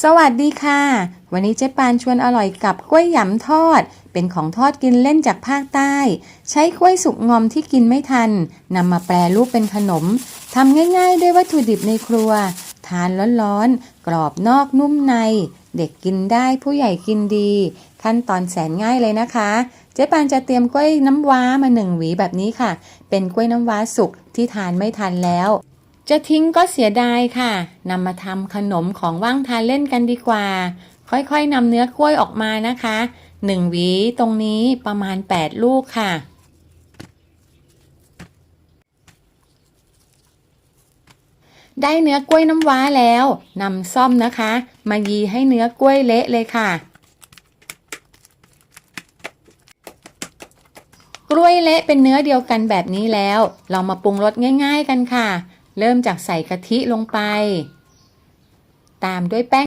สวัสดีค่ะ วันนี้เจ๊ปานชวนอร่อยกับกล้วยหยำทอด เป็นของทอดกินเล่นจากภาคใต้ ใช้กล้วยสุกงอมที่กินไม่ทันนำมาแปรรูปเป็นขนมทำง่ายๆ ด้วยวัตถุดิบในครัว ทานร้อนๆ กรอบนอกนุ่มใน เด็กกินได้ผู้ใหญ่กินดี ขั้นตอนแสนง่ายเลยนะคะ เจ๊ปานจะเตรียมกล้วยน้ำว้ามาหนึ่งหวีแบบนี้ค่ะ เป็นกล้วยน้ำว้าสุกที่ทานไม่ทันแล้ว จะทิ้งก็เสียดายค่ะนำมาทำขนมของว่างทานเล่นกันดีกว่า ค่อยๆนำเนื้อกล้วยออกมานะคะหนึ่งหวีตรงนี้ประมาณ 8 ลูกค่ะ ได้เนื้อกล้วยน้ำว้าแล้วนำซ่อมนะคะ มายีให้เนื้อกล้วยเละเลยค่ะ กล้วยเละเป็นเนื้อเดียวกันแบบนี้แล้ว เรามาปรุงรสง่าย ๆ กันค่ะ เริ่มจากใส่กะทิลงไป ตามด้วยแป้ง